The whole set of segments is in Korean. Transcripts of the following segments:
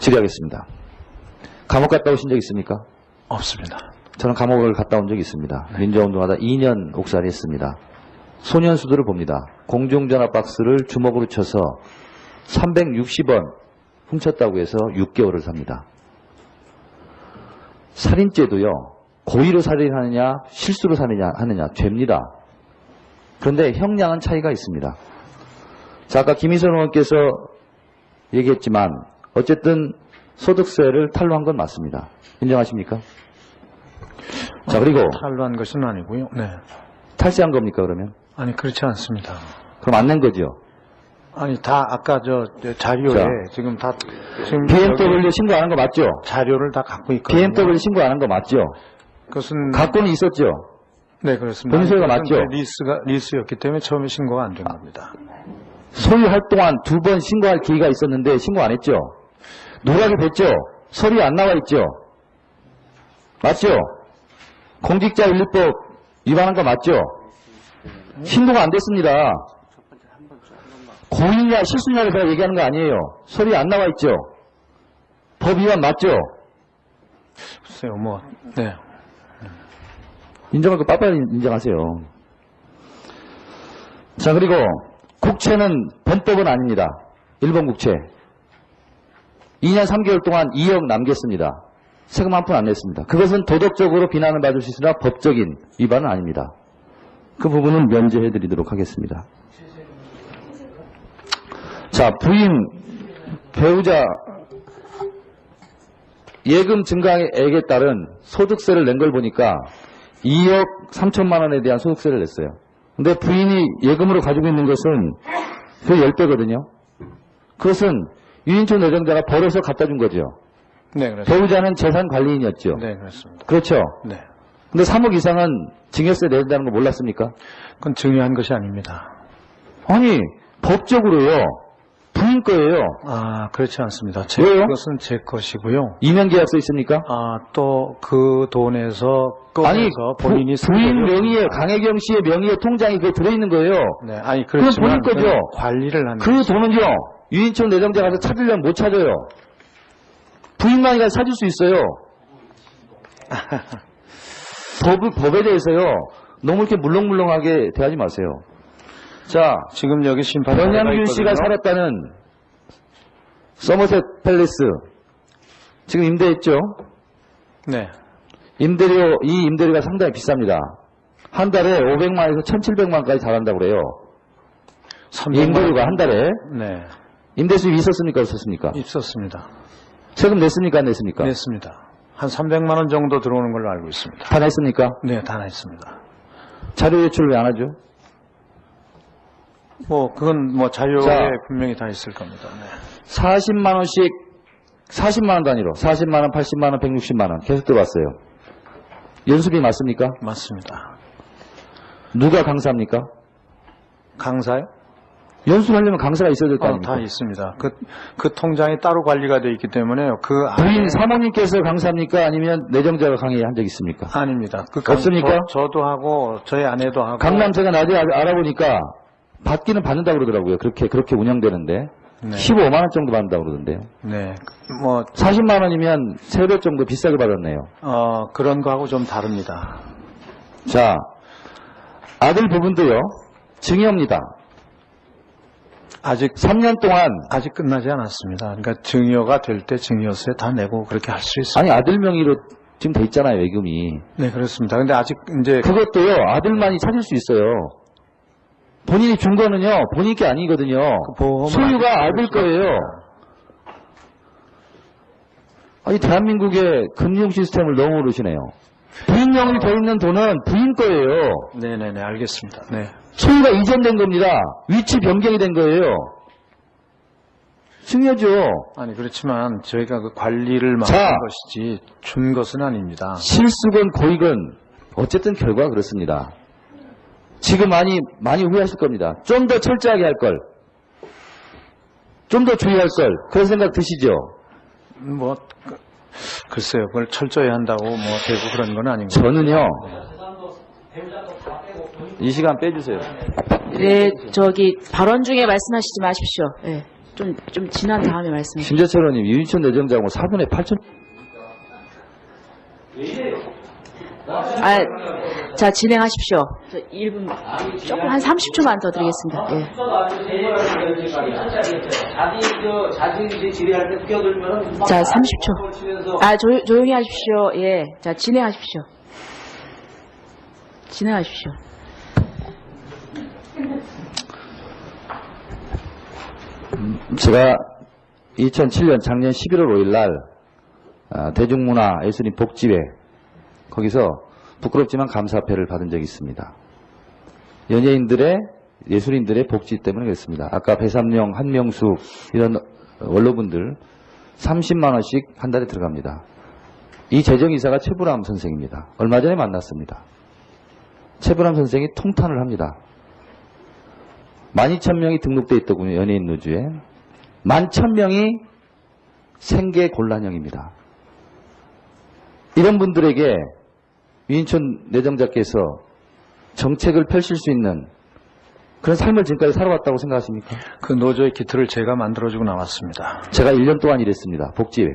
질의하겠습니다. 감옥 갔다 오신 적 있습니까? 없습니다. 저는 감옥을 갔다 온 적이 있습니다. 민주운동하다 2년 옥살이 했습니다. 소년수들을 봅니다. 공중전화 박스를 주먹으로 쳐서 360원 훔쳤다고 해서 6개월을 삽니다. 살인죄도요, 고의로 살인하느냐, 실수로 살인하느냐, 하느냐, 죄입니다. 그런데 형량은 차이가 있습니다. 자, 아까 김희선 의원께서 얘기했지만, 어쨌든 소득세를 탈루한 건 맞습니다. 인정하십니까? 자, 그리고 탈루한 것은 아니고요. 네. 탈세한 겁니까, 그러면? 아니 그렇지 않습니다. 그럼 안 낸 거죠? 아니 다 아까 저, 저 자료에 자. 지금 다 지금 BMW 여기 신고 안 한 거 맞죠? 자료를 다 갖고 있거든요. BMW 신고 안 한 거 맞죠? 그것은 갖고는 있었죠? 네 그렇습니다. 본소유가 맞죠? 그 리스가 리스였기 때문에 처음에 신고가 안 된 겁니다. 소유할 동안 두 번 신고할 기회가 있었는데 신고 안 했죠? 누락이 됐죠? 서류에 안 나와 있죠? 맞죠? 공직자 윤리법 위반한 거 맞죠? 신고가 안 됐습니다. 고의냐 실수냐를 제가 얘기하는 거 아니에요. 서류에 안 나와 있죠? 법 위반 맞죠? 글쎄요, 뭐 네. 인정할 거 빠빠이 인정하세요. 자, 그리고 국채는 범법은 아닙니다. 일본 국채. 2년 3개월 동안 2억 남겼습니다. 세금 한 푼 안 냈습니다. 그것은 도덕적으로 비난을 받을 수 있으나 법적인 위반은 아닙니다. 그 부분은 면제해 드리도록 하겠습니다. 자, 부인, 배우자 예금 증가액에 따른 소득세를 낸 걸 보니까 2억 3천만 원에 대한 소득세를 냈어요. 근데 부인이 예금으로 가지고 있는 것은 그 10배거든요. 그것은 유인촌 내정자가 벌어서 갖다 준 거죠. 네 그렇습니다. 배우자는 재산 관리인이었죠. 네 그렇습니다. 그렇죠. 네. 근데 3억 이상은 증여세 내야 된다는 거 몰랐습니까? 그건 중요한 것이 아닙니다. 아니, 법적으로요. 부인 거예요. 아 그렇지 않습니다. 제 왜요? 것은 제 것이고요. 이명계약서 있습니까? 아 또 그 돈에서 꺼내서 아니, 본인이 부, 쓴 부인 명의에 강혜경 씨의 명의의 통장이 그게 들어 있는 거예요. 네, 아니 그렇지만 본인 거죠. 관리를 하는 그 돈은요, 유인촌 내정자 가서 찾으려면 못 찾아요. 부인만이 가서 찾을 수 있어요. 법, 법에 대해서요, 너무 이렇게 물렁물렁하게 대하지 마세요. 자, 지금 여기 심판 변양균 씨가 살았다는 서머셋 팰리스, 지금 임대했죠? 네. 임대료, 이 임대료가 상당히 비쌉니다. 한 달에 500만에서 1700만까지 달한다고 그래요. 이 300만 임대료가 한 달에. 네. 임대 수입 있었습니까? 없었습니까? 있었습니다. 세금 냈습니까? 안 냈습니까? 냈습니다. 한 300만 원 정도 들어오는 걸로 알고 있습니다. 다 냈습니까? 네, 다 냈습니다. 자료 제출 왜 안 하죠? 뭐 그건 뭐 자료에 자. 분명히 다 있을 겁니다. 네. 40만 원씩 40만 원 단위로 40만 원, 80만 원, 160만 원 계속 들어왔어요. 연수비 맞습니까? 맞습니다. 누가 강사입니까? 강사요? 연수하려면 강사가 있어야 될거 어, 아닙니까? 다 있습니다. 그, 그 통장이 따로 관리가 되어 있기 때문에요. 그 부인 안에 사모님께서 강사입니까? 아니면 내정자가 강의 한 적 있습니까? 아닙니다. 그 없습니까? 저, 도 하고 저희 아내도 하고 강남 제가 나중에 알- 알아보니까 받기는 받는다고 그러더라고요. 그렇게 그렇게 운영되는데 네. 15만 원 정도 받는다고 그러던데요. 네. 뭐 40만 원이면 3배 정도 비싸게 받았네요. 어, 그런 거하고 좀 다릅니다. 자, 아들 부분도요, 증여입니다. 아직 3년 동안, 아직 끝나지 않았습니다. 그러니까 증여가 될 때 증여세 다 내고 그렇게 할 수 있습니다. 아니, 아들 명의로 지금 돼 있잖아요, 예금이. 네, 그렇습니다. 근데 아직 이제 그것도요, 아들만이 찾을 수 있어요. 본인이 준 거는요, 본인 게 아니거든요. 그 소유가 아들 거예요. 아니, 대한민국의 금융 시스템을 너무 모르시네요. 부인 명의 돼 있는 돈은 부인 거예요. 네네네 알겠습니다. 네. 소유가 이전된 겁니다. 위치 변경이 된 거예요. 증여죠. 아니 그렇지만 저희가 그 관리를 자. 맡은 것이지 준 것은 아닙니다. 실수건 고익은 어쨌든 결과가 그렇습니다. 지금 많이 많이 후회하실 겁니다. 좀 더 철저하게 할 걸. 좀 더 주의할 걸. 그런 생각 드시죠? 뭐 그, 글쎄요, 그걸 철저히 한다고 뭐 되고 그런 건 아닌 것 저는요. 이 시간 빼주세요. 네, 저기 발언 중에 말씀하시지 마십시오. 네. 좀, 좀 지난 다음에 말씀해 주세요. 심재철 의원님, 유인천 내정자하고 4분의 8천. 아, 자, 진행하십시오. 저 1분, 조금 한 30초만 더 드리겠습니다. 예. 때 끼어들면 자, 30초. 아, 조, 조용히 하십시오. 예. 자, 진행하십시오. 진행하십시오. 제가 2007년 작년 11월 5일 날 아, 대중문화 예술인 복지회 거기서 부끄럽지만 감사패를 받은 적이 있습니다. 연예인들의 예술인들의 복지 때문에 그랬습니다. 아까 배삼룡, 한명숙 이런 원로분들 30만 원씩 한 달에 들어갑니다. 이 재정이사가 최불암 선생입니다. 얼마 전에 만났습니다. 최불암 선생이 통탄을 합니다. 12,000명이 등록돼 있더군요. 연예인 노조에. 11,000명이 생계 곤란형입니다. 이런 분들에게 유인촌 내정자께서 정책을 펼칠 수 있는 그런 삶을 지금까지 살아왔다고 생각하십니까? 그 노조의 기틀을 제가 만들어주고 나왔습니다. 제가 1년 동안 일했습니다. 복지회.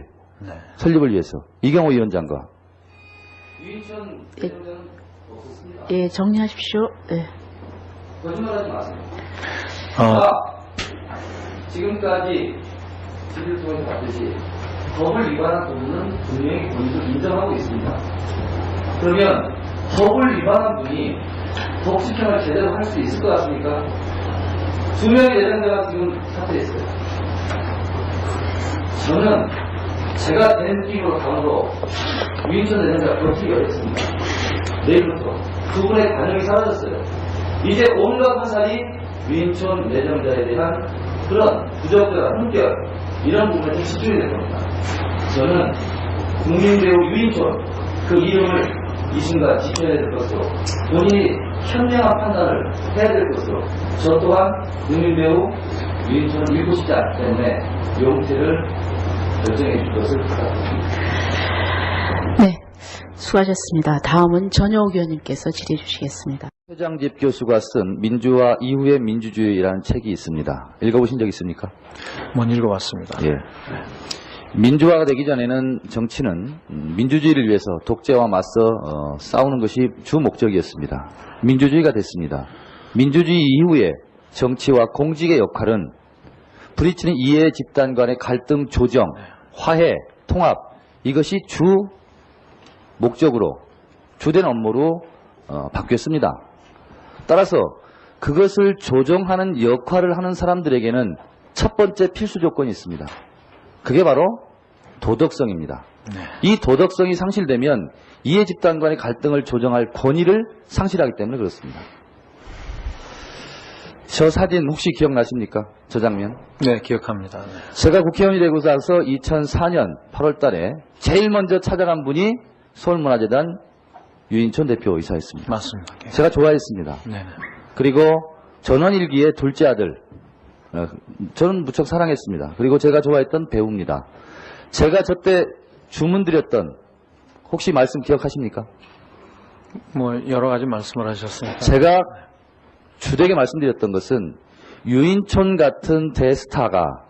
네. 설립을 위해서. 이경호 위원장과. 예, 정리하십시오. 예. 거짓말하지 마세요. 어, 지금까지 지를 통해서 봤듯이 법을 위반한 부분은 분명히 본인도 인정하고 있습니다. 그러면 법을 위반한 분이 복지평을 제대로 할 수 있을 것 같습니까? 두 명의 내정자가 지금 사퇴했어요. 저는 제가 된 팀으로 강으로 유인천 내정자가 버티기 어렵습니다. 내일부터 두 분의 관용이 사라졌어요. 이제 온갖 화살이 유인촌 내정자에 대한 그런 부적절한 훈결 이런 부분에 좀 집중이 될 겁니다. 저는 국민 배우 유인촌 그 이름을 이 순간 지켜야 될 것으로 본인이 현명한 판단을 해야 될 것으로 저 또한 국민 배우 잃고 싶지 않기 때문에 용태를 결정해 줄 것을 부탁드립니다. 네. 수고하셨습니다. 다음은 전효옥 의원님께서 질의해 주시겠습니다. 최장집 교수가 쓴 민주화 이후의 민주주의라는 책이 있습니다. 읽어보신 적 있습니까? 못 읽어봤습니다. 예. 민주화가 되기 전에는 정치는 음, 민주주의를 위해서 독재와 맞서 어, 싸우는 것이 주 목적이었습니다. 민주주의가 됐습니다. 민주주의 이후에 정치와 공직의 역할은 부딪히는 이해 집단 간의 갈등 조정, 화해, 통합 이것이 주 목적으로 주된 업무로 어, 바뀌었습니다. 따라서 그것을 조정하는 역할을 하는 사람들에게는 첫 번째 필수 조건이 있습니다. 그게 바로 도덕성입니다. 네. 이 도덕성이 상실되면 이해 집단 간의 갈등을 조정할 권위를 상실하기 때문에 그렇습니다. 저 사진 혹시 기억나십니까? 저 장면? 네, 기억합니다. 네. 제가 국회의원이 되고 나서 2004년 8월 달에 제일 먼저 찾아간 분이 서울문화재단 유인촌 대표이사였습니다. 맞습니다. 제가 좋아했습니다. 네. 그리고 전원일기의 둘째 아들, 어, 저는 무척 사랑했습니다. 그리고 제가 좋아했던 배우입니다. 제가 저때 주문드렸던, 혹시 말씀 기억하십니까? 뭐 여러 가지 말씀을 하셨으니까. 제가 주되게 말씀드렸던 것은 유인촌 같은 대스타가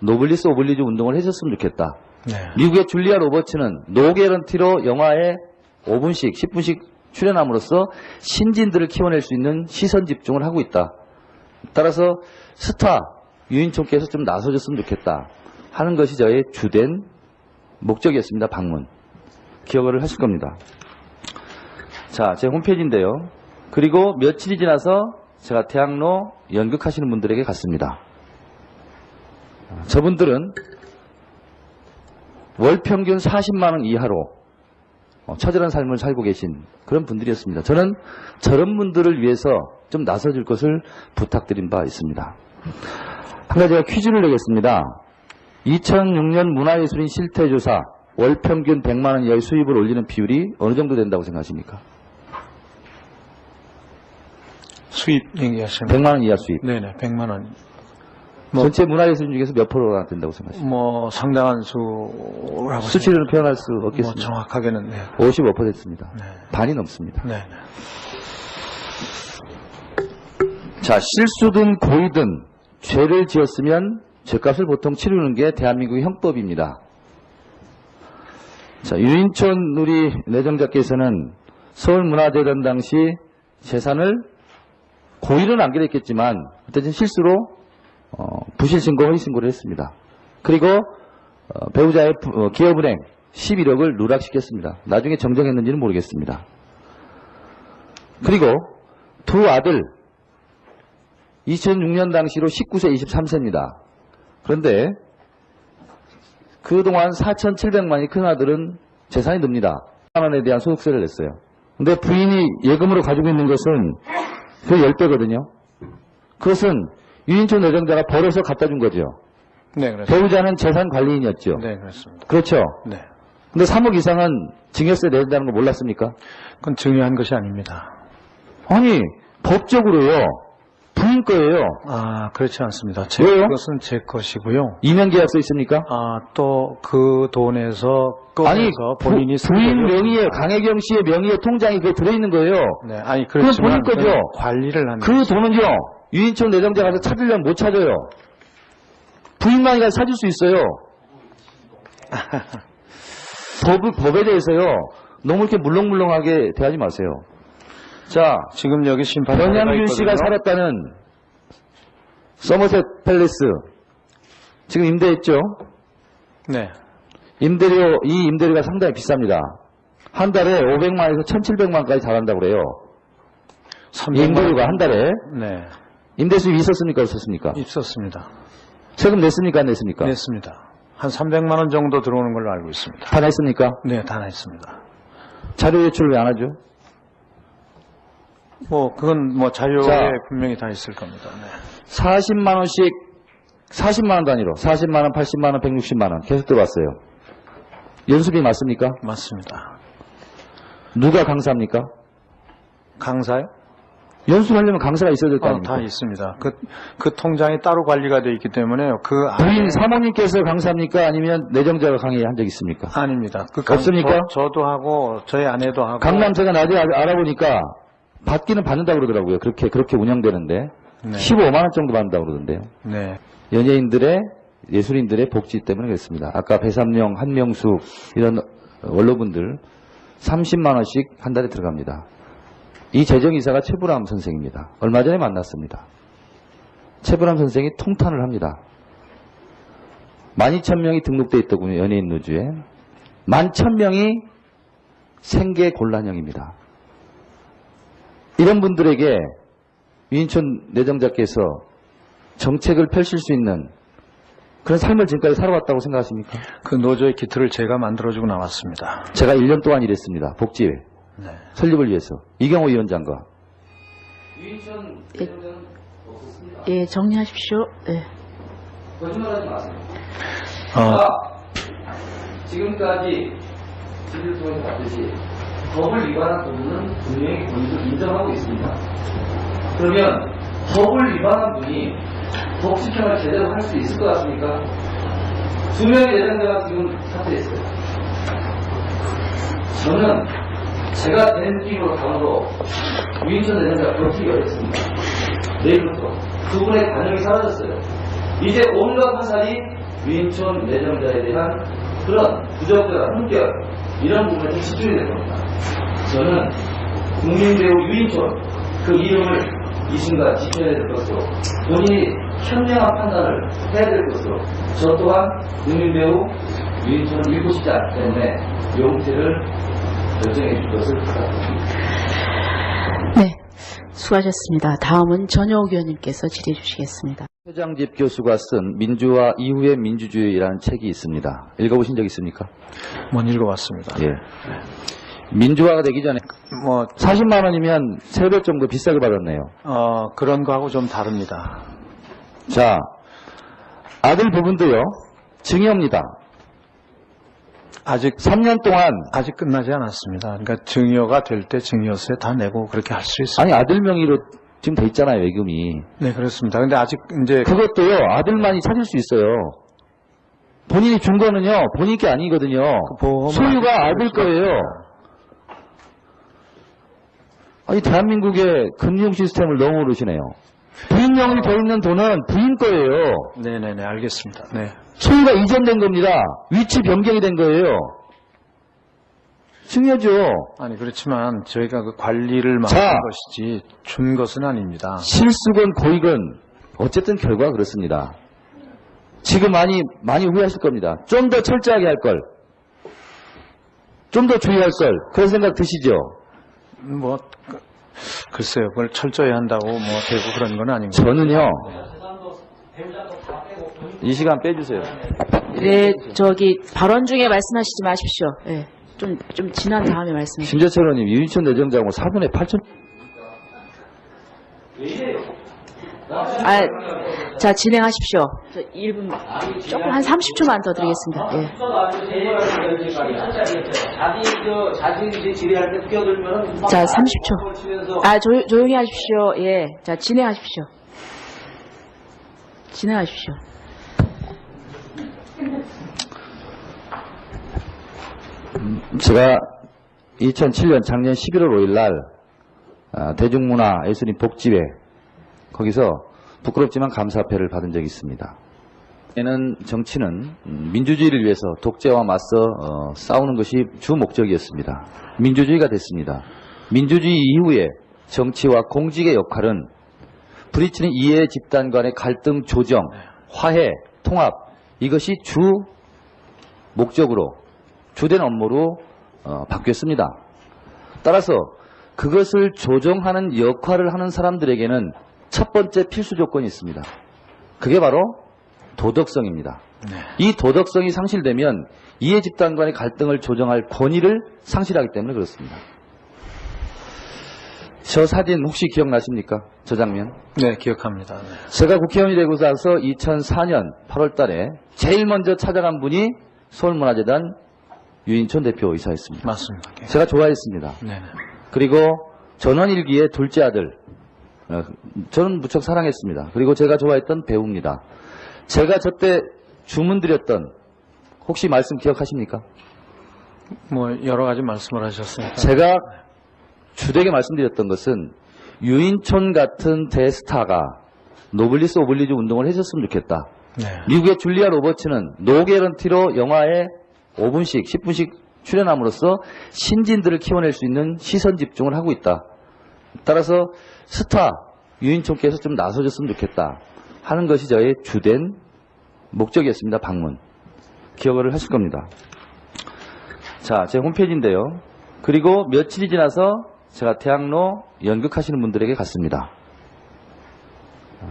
노블리스 오블리주 운동을 해줬으면 좋겠다. 네. 미국의 줄리아 로버츠는 노 개런티로 영화에 5분씩, 10분씩 출연함으로써 신진들을 키워낼 수 있는 시선 집중을 하고 있다. 따라서 스타 유인촌께서 좀 나서줬으면 좋겠다 하는 것이 저의 주된 목적이었습니다. 방문. 기억을 하실 겁니다. 자, 제 홈페이지인데요. 그리고 며칠이 지나서 제가 대학로 연극하시는 분들에게 갔습니다. 저분들은 월 평균 40만 원 이하로 어, 처절한 삶을 살고 계신 그런 분들이었습니다. 저는 저런 분들을 위해서 좀 나서줄 것을 부탁드린 바 있습니다. 한 가지 제가 퀴즈를 내겠습니다. 2006년 문화예술인 실태조사 월 평균 100만 원 이하의 수입을 올리는 비율이 어느 정도 된다고 생각하십니까? 수입 얘기하시는 100만 원 이하 수입. 네네, 100만 원. 뭐- 전체 문화예술인 중에서 몇 프로가 된다고 생각하십니까? 뭐 상당한 수라고 수치를 표현할 수 생각- 뭐 없겠습니다. 정확하게는 네. 55%입니다. 네. 반이 넘습니다. 네. 네. 자, 실수든 고의든 죄를 지었으면 죄값을 보통 치르는 게 대한민국의 형법입니다. 자, 유인촌 우리 내정자께서는 서울문화재단 당시 재산을 고의로는 안 그랬겠지만 어쨌든 실수로 어, 부실 신고, 허위 신고를 했습니다. 그리고 어, 배우자의 부- 어, 기업은행 11억을 누락시켰습니다. 나중에 정정했는지는 모르겠습니다. 그리고 두 아들 2006년 당시로 19세, 23세입니다. 그런데 그동안 4,700만이 큰 아들은 재산이 늡니다. 1만 원에 대한 소득세를 냈어요. 근데 부인이 예금으로 가지고 있는 것은 그 10배거든요. 그것은 유인촌 내정자가 벌어서 갖다 준 거죠. 네, 그렇습니다. 배우자는 재산 관리인이었죠. 네, 그렇습니다. 그렇죠. 네. 근데 3억 이상은 증여세 내준다는 거 몰랐습니까? 그건 중요한 것이 아닙니다. 아니, 법적으로요. 부인 거예요. 아, 그렇지 않습니다. 제 왜요? 것은 제 것이고요. 이명계약서 있습니까? 아, 또 그 돈에서 꺼내서 아니, 본인이 부, 쓴 부인. 명의에 강혜경 씨의 명의의 통장이 그게 들어있는 거예요. 네, 아니 그렇지만 본인 거죠. 관리를 하는 그 돈은요, 유인촌 내정자 가서 찾으려면 못 찾아요. 부인만이 가서 찾을 수 있어요. 법, 법에 대해서요, 너무 이렇게 물렁물렁하게 대하지 마세요. 자, 지금 여기 심판 변양균 씨가 살았다는 서머셋 팰리스, 지금 임대했죠? 네. 임대료, 이 임대료가 상당히 비쌉니다. 한 달에 500만에서 1700만까지 잘한다고 그래요. 이 300만 임대료가 한 달에. 네. 임대수입 있었습니까? 없었습니까? 있었습니다. 세금 냈습니까? 안 냈습니까? 냈습니다. 한 300만 원 정도 들어오는 걸로 알고 있습니다. 다 냈습니까? 네, 다 냈습니다. 자료 제출 왜 안 하죠? 뭐 그건 뭐 자료에 자. 분명히 다 있을 겁니다. 네. 40만 원씩 40만 원 단위로 40만 원, 80만 원, 160만 원 계속 들어왔어요. 연수비 맞습니까? 맞습니다. 누가 강사입니까? 강사요? 연수하려면 강사가 있어야 될거 어, 아닙니까? 다 있습니다. 그, 그 통장이 따로 관리가 되어 있기 때문에 그 부인 안에 사모님께서 강사입니까? 아니면 내정자가 강의한 적 있습니까? 아닙니다. 그 강- 없습니까? 저, 도 하고 저희 아내도 하고 강남 제가 나중에 알- 알아보니까 받기는 받는다고 그러더라고요. 그렇게 그렇게 운영되는데 네. 15만 원 정도 받는다고 그러던데요. 네. 연예인들의 예술인들의 복지 때문에 그렇습니다. 아까 배삼룡, 한명숙 이런 원로분들 30만 원씩 한 달에 들어갑니다. 이 재정이사가 최불암 선생입니다. 얼마 전에 만났습니다. 최불암 선생이 통탄을 합니다. 12,000명이 등록돼 있더군요. 연예인 누주에. 11,000명이 생계 곤란형입니다. 이런 분들에게 유인촌 내정자께서 정책을 펼칠 수 있는 그런 삶을 지금까지 살아왔다고 생각하십니까? 그 노조의 기틀을 제가 만들어주고 나왔습니다. 제가 1년 동안 일했습니다. 복지회 네. 설립을 위해서 이경호 위원장과 유인천 예. 대통령 없었습니다. 예, 정리하십시오. 예. 거짓말하지 마세요. 어, 아, 지금까지 지를 통해서 봤듯이 법을 위반한 부분은 분명히 본인도 인정하고 있습니다. 그러면 법을 위반한 분이 법 집행을 제대로 할 수 있을 것 같습니까? 두 명의 내정자가 지금 사퇴했어요. 저는 제가 된 느낌으로 강으로 유인천 내정자가 버티기 어렵습니다. 내일부터 두 분의 관용이 사라졌어요. 이제 온갖 화살이 유인촌 내정자에 대한 그런 부적절한 훈결 이런 부분에 좀 집중이 될 겁니다. 저는 국민배우 유인촌 그 이름을 이 순간 지켜야 될 것으로 본인이 현명한 판단을 해야 될 것으로 저 또한 국민배우 유인촌을 잃고 싶지 않기 때문에 용태를 결정해 줄 것을 부탁드립니다. 네. 수고하셨습니다. 다음은 전효옥 의원님께서 질의해 주시겠습니다. 최장집 교수가 쓴 민주화 이후의 민주주의라는 책이 있습니다. 읽어보신 적 있습니까? 못 읽어봤습니다. 예. 민주화가 되기 전에 뭐 40만 원이면 3배 정도 비싸게 받았네요. 어, 그런 거하고 좀 다릅니다. 자, 아들 부분도요, 증여입니다. 아직 3년 동안, 아직 끝나지 않았습니다. 그러니까 증여가 될 때 증여세 다 내고 그렇게 할 수 있습니다. 아니, 아들 명의로 지금 돼 있잖아요, 예금이. 네, 그렇습니다. 근데 아직 이제 그것도요, 아들만이 찾을 수 있어요. 본인이 준 거는요, 본인 게 아니거든요. 그 소유가 아들 거예요. 아니, 대한민국의 금융 시스템을 너무 모르시네요. 부인 부인명이 돼 있는 돈은 부인 거예요. 네네네, 알겠습니다. 네. 소유가 이전된 겁니다. 위치 변경이 된 거예요. 중요하죠. 아니, 그렇지만 저희가 그 관리를 자. 맡은 것이지 준 것은 아닙니다. 실수건 고익은 어쨌든 결과가 그렇습니다. 지금 많이 많이 후회하실 겁니다. 좀 더 철저하게 할 걸. 좀 더 주의할 걸. 그런 생각 드시죠? 뭐, 그, 글쎄요, 그걸 철저히 한다고 뭐 되고 그런 건 아닌 것 저는요. 이 시간 빼주세요. 네, 저기 발언 중에 말씀하시지 마십시오. 예. 좀, 좀 지난 다음에 말씀해 주십시오. 심재철 의원님 유인천 내정장고 4분의 8천 아, 자, 진행하십시오. 저 1분, 조금 한 30초만 더 드리겠습니다. 예. 자, 30초. 아, 조, 조용히 하십시오. 예. 자, 진행하십시오. 진행하십시오. 제가 2007년 작년 11월 5일 날 아, 대중문화 예술인 복지회 거기서 부끄럽지만 감사패를 받은 적이 있습니다. 에는 정치는 음, 민주주의를 위해서 독재와 맞서 어, 싸우는 것이 주 목적이었습니다. 민주주의가 됐습니다. 민주주의 이후에 정치와 공직의 역할은 부딪히는 이해 집단 간의 갈등 조정, 화해, 통합 이것이 주 목적으로 주된 업무로 어, 바뀌었습니다. 따라서 그것을 조정하는 역할을 하는 사람들에게는 첫 번째 필수 조건이 있습니다. 그게 바로 도덕성입니다. 이 도덕성이 상실되면 이해 집단 간의 갈등을 조정할 권위를 상실하기 때문에 그렇습니다. 저 사진 혹시 기억나십니까? 저 장면? 네, 기억합니다. 네. 제가 국회의원이 되고 나서 2004년 8월 달에 제일 먼저 찾아간 분이 서울문화재단 유인촌 대표이사였습니다. 맞습니다. 네. 제가 좋아했습니다. 네네. 그리고 전원일기의 둘째 아들, 어, 저는 무척 사랑했습니다. 그리고 제가 좋아했던 배우입니다. 제가 저때 주문드렸던, 혹시 말씀 기억하십니까? 뭐 여러 가지 말씀을 하셨으니까. 제가 주되게 말씀드렸던 것은 유인촌 같은 대스타가 노블리스 오블리주 운동을 해줬으면 좋겠다. 네. 미국의 줄리아 로버츠는 노게런티로 영화에 5분씩, 10분씩 출연함으로써 신진들을 키워낼 수 있는 시선 집중을 하고 있다. 따라서 스타 유인촌께서 좀 나서줬으면 좋겠다 하는 것이 저의 주된 목적이었습니다. 방문. 기억을 하실 겁니다. 자, 제 홈페이지인데요. 그리고 며칠이 지나서 제가 대학로 연극하시는 분들에게 갔습니다.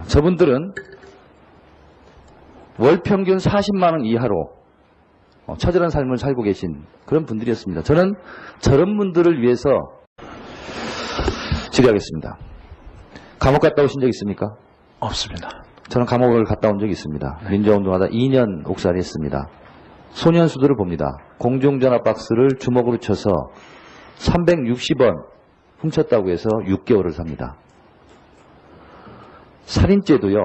저분들은 월 평균 40만 원 이하로 어, 처절한 삶을 살고 계신 그런 분들이었습니다. 저는 저런 분들을 위해서 질의하겠습니다. 감옥 갔다 오신 적 있습니까? 없습니다. 저는 감옥을 갔다 온 적이 있습니다. 민주화운동하다 2년 옥살이 했습니다. 소년수들을 봅니다. 공중전화 박스를 주먹으로 쳐서 360원 훔쳤다고 해서 6개월을 삽니다. 살인죄도요,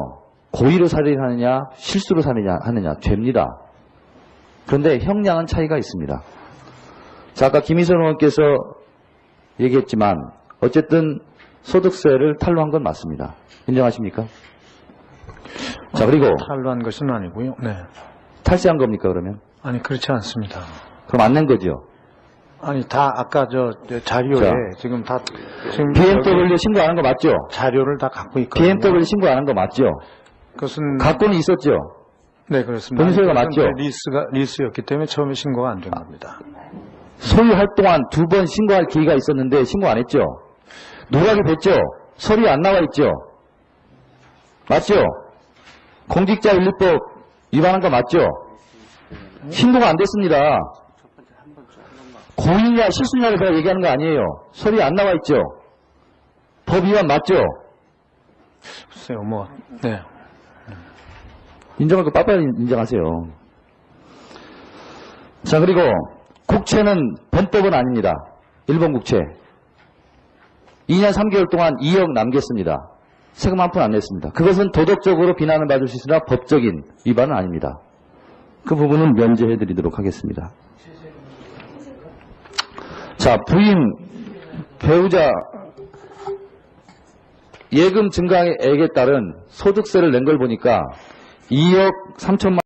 고의로 살인하느냐, 실수로 살인하느냐, 하느냐, 죄입니다. 그런데 형량은 차이가 있습니다. 자, 아까 김희선 의원께서 얘기했지만, 어쨌든 소득세를 탈루한 건 맞습니다. 인정하십니까? 자, 그리고 탈루한 것은 아니고요. 네. 탈세한 겁니까, 그러면? 아니 그렇지 않습니다. 그럼 안 낸 거죠? 아니 다 아까 저, 저 자료에 자. 지금 다 지금 BMW 여기 신고 안 한 거 맞죠? 자료를 다 갖고 있거든요. BMW 신고 안 한 거 맞죠? 그것은 갖고는 있었죠? 네 그렇습니다. 그것은 맞죠? 그 리스가 리스였기 때문에 처음에 신고가 안 된 겁니다. 소유할 동안 두 번 신고할 기회가 있었는데 신고 안 했죠? 누락이 됐죠? 서류에 안 나와 있죠? 맞죠? 공직자 윤리법 위반한 거 맞죠? 신고가 안 됐습니다. 고의냐 실수냐를 제가 얘기하는 거 아니에요. 서류에 안 나와 있죠? 법 위반 맞죠? 글쎄요 뭐 네. 인정할 거 빠빠이 인정하세요. 자, 그리고 국채는 범법은 아닙니다. 일본 국채. 2년 3개월 동안 2억 남겼습니다. 세금 한 푼 안 냈습니다. 그것은 도덕적으로 비난을 받을 수 있으나 법적인 위반은 아닙니다. 그 부분은 면제해 드리도록 하겠습니다. 자, 부인, 배우자, 예금 증가액에 따른 소득세를 낸 걸 보니까 2억 3천만